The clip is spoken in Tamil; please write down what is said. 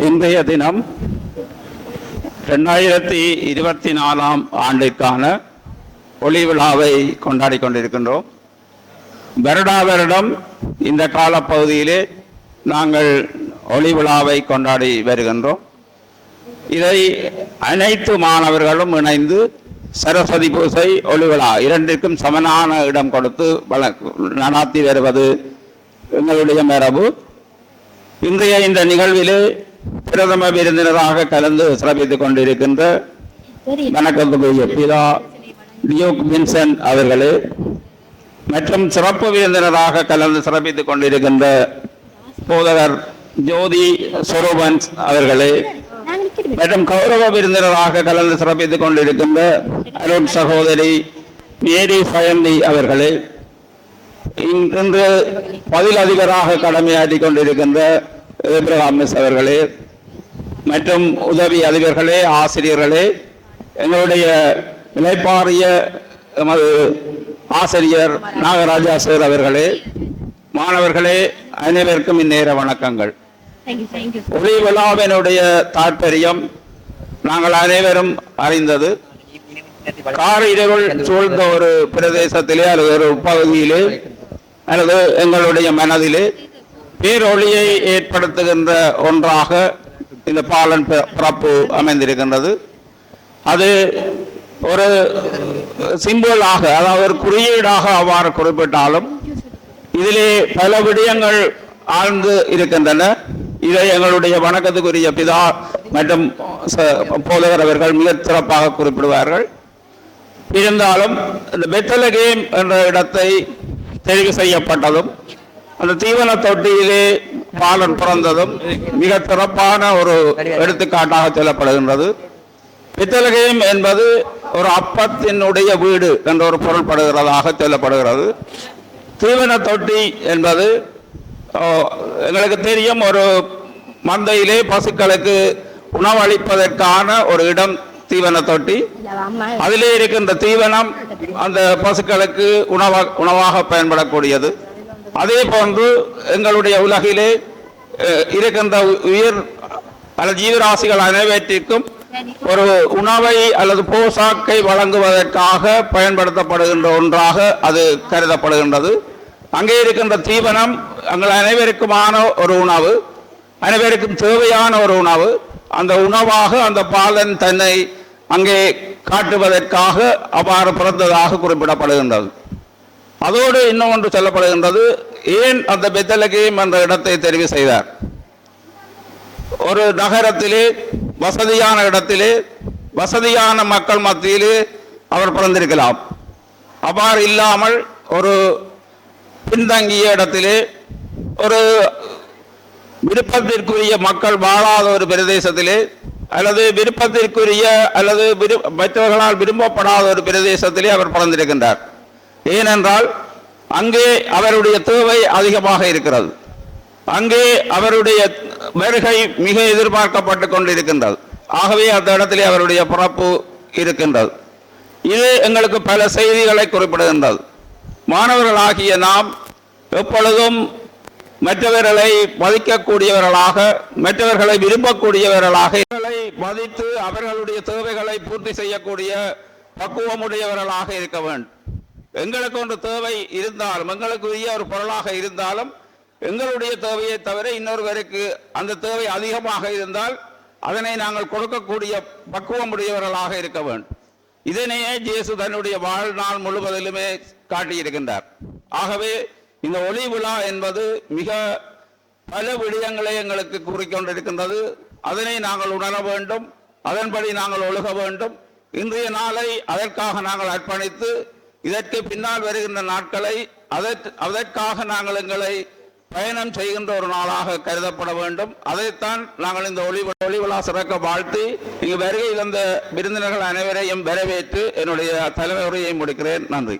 இன்றைய தினம் ரெண்டாயிரத்தி இருபத்தி நாலாம் ஆண்டிற்கான ஒளி விழாவை கொண்டாடி கொண்டிருக்கின்றோம். வருடா வருடம் இந்த காலப்பகுதியிலே நாங்கள் ஒளி விழாவை கொண்டாடி வருகின்றோம். இதை அனைத்து மாணவர்களும் இணைந்து சரஸ்வதி பூசை ஒளி விழா இரண்டிற்கும் சமனான இடம் கொடுத்து வள- நடாத்தி வருவது எங்களுடைய மரபு. இன்றைய இந்த நிகழ்விலே பிரதம விருந்தினராக கலந்து சிறப்பித்துக் கொண்டிருக்கின்ற வணக்கத்துக்குரிய பிதா டியோக் வின்சென்ட் அவர்களே மற்றும் சிறப்பு விருந்தினராக கலந்து சிறப்பித்துக் கொண்டிருக்கின்ற போதகர் ஜோதி சொரூபன்ஸ் அவர்களே மற்றும் கௌரவ விருந்தினராக கலந்து சிறப்பித்துக் கொண்டிருக்கின்ற அருண் சகோதரி மேரி பயந்தி அவர்களே இன்று பதில் அதிபராக கடமையாற்றி கொண்டிருக்கின்ற ஏப்ரஹாம் மிஸ் அவர்களே மற்றும் உதவி அதிபர்களே ஆசிரியர்களே எங்களுடைய இளைப்பாறிய எமது ஆசிரியர் நாகராஜா சார் அவர்களே மாணவர்களே அனைவருக்கும் இந்நேர வணக்கங்கள். ஒளி விழாவினுடைய தாற்பயம் நாங்கள் அனைவரும் அறிந்தது கார் சூழ்ந்த ஒரு பிரதேசத்திலே அல்லது ஒரு பகுதியிலே அல்லது எங்களுடைய மனதிலே பேரொழியை ஏற்படுத்துகின்ற ஒன்றாக இந்த பாலன் பிறப்பு அமைந்திருக்கின்றது. அது ஒரு சிம்பிளாக அதாவது ஒரு குறியீடாக அவ்வாறு குறிப்பிட்டாலும் இதிலே பல விடயங்கள் ஆழ்ந்து இருக்கின்றன. இதை எங்களுடைய வணக்கத்துக்குரிய பிதா மற்றும் ச- போதகர் அவர்கள் மிக சிறப்பாக குறிப்பிடுவார்கள். இருந்தாலும் இந்த பெத்தலகேம் என்ற இடத்தை தெரிவு செய்யப்பட்டதும் அந்த தீவன தொட்டியிலே பாலன் பிறந்ததும் மிக சிறப்பான ஒரு எடுத்துக்காட்டாக சொல்லப்படுகின்றது. பித்தலகேம் என்பது ஒரு அப்பத்தினுடைய வீடு என்ற ஒரு பொருள்படுகிறதாக சொல்லப்படுகிறது. தீவன தொட்டி என்பது எங்களுக்கு தெரியும் ஒரு மந்தையிலே பசுக்களுக்கு உணவளிப்பதற்கான ஒரு இடம் தீவன தொட்டி அதிலே இருக்கின்ற தீவனம் அந்த பசுக்களுக்கு உணவா உணவாக பயன்படக்கூடியது. அதே போன்று எங்களுடைய உலகிலே இருக்கின்ற உயிர் அல்லது ஜீவராசிகள் அனைவற்றிற்கும் ஒரு உணவை அல்லது போசாக்கை வழங்குவதற்காக பயன்படுத்தப்படுகின்ற ஒன்றாக அது கருதப்படுகின்றது. அங்கே இருக்கின்ற தீவனம் எங்கள் அனைவருக்குமான ஒரு உணவு அனைவருக்கும் தேவையான ஒரு உணவு. அந்த உணவாக அந்த பாலன் தன்னை அங்கே காட்டுவதற்காக அவ்வாறு பிறந்ததாக குறிப்பிடப்படுகின்றது. அதோடு இன்னும் ஒன்று சொல்லப்படுகின்றது ஏன் அந்த பெத்தலகேம் என்ற இடத்தை தெரிவு செய்தார்? ஒரு நகரத்திலே வசதியான இடத்திலே வசதியான மக்கள் மத்தியிலே அவர் பிறந்திருக்கலாம். அவ்வாறு இல்லாமல் ஒரு பின்தங்கிய இடத்திலே ஒரு விருப்பத்திற்குரிய மக்கள் வாழாத ஒரு பிரதேசத்திலே அல்லது விருப்பத்திற்குரிய அல்லது மற்றவர்களால் விரும்பப்படாத ஒரு பிரதேசத்திலே அவர் பிறந்திருக்கின்றார். ஏனென்றால் அங்கே அவருடைய தேவை அதிகமாக இருக்கிறது. அங்கே அவருடைய வருகை மிக எதிர்பார்க்கப்பட்டு கொண்டிருக்கின்றது. ஆகவே அந்த இடத்திலே அவருடைய பிறப்பு இருக்கின்றது. இது எங்களுக்கு பல செய்திகளை குறிப்பிடுகின்றது. மாணவர்களாகிய நாம் எப்பொழுதும் மற்றவர்களை மதிக்கக்கூடியவர்களாக மற்றவர்களை விரும்பக்கூடியவர்களாக மதித்து அவர்களுடைய தேவைகளை பூர்த்தி செய்யக்கூடிய பக்குவமுடையவர்களாக இருக்க வேண்டும். எங்களுக்கு ஒன்று தேவை இருந்தாலும் எங்களுக்கு உரிய ஒரு பொருளாக இருந்தாலும் எங்களுடைய தேவையை தவிர இன்னொருவருக்கு அந்த தேவை அதிகமாக இருந்தால் அதனை நாங்கள் கொடுக்கக்கூடிய பக்குவமுடையவர்களாக இருக்க வேண்டும். இதனையே ஜேசு தன்னுடைய வாழ்நாள் முழுவதிலுமே காட்டியிருக்கின்றார். ஆகவே இந்த ஒளி விழா என்பது மிக பல விடயங்களை எங்களுக்கு கூறிக்கொண்டிருக்கின்றது. அதனை நாங்கள் உணர வேண்டும் அதன்படி நாங்கள் ஒழுக வேண்டும். இன்றைய நாளை அதற்காக நாங்கள் அர்ப்பணித்து இதற்கு பின்னால் வருகின்ற நாட்களை அதற்காக நாங்கள் எங்களை பயணம் செய்கின்ற ஒரு நாளாக கருதப்பட வேண்டும். அதைத்தான் நாங்கள் இந்த ஒளி ஒளிவிழா சிறக்க வாழ்த்தி இங்கு வருகை தந்த விருந்தினர்கள் அனைவரையும் வரவேற்று என்னுடைய தலைமை உரையை முடிக்கிறேன். நன்றி.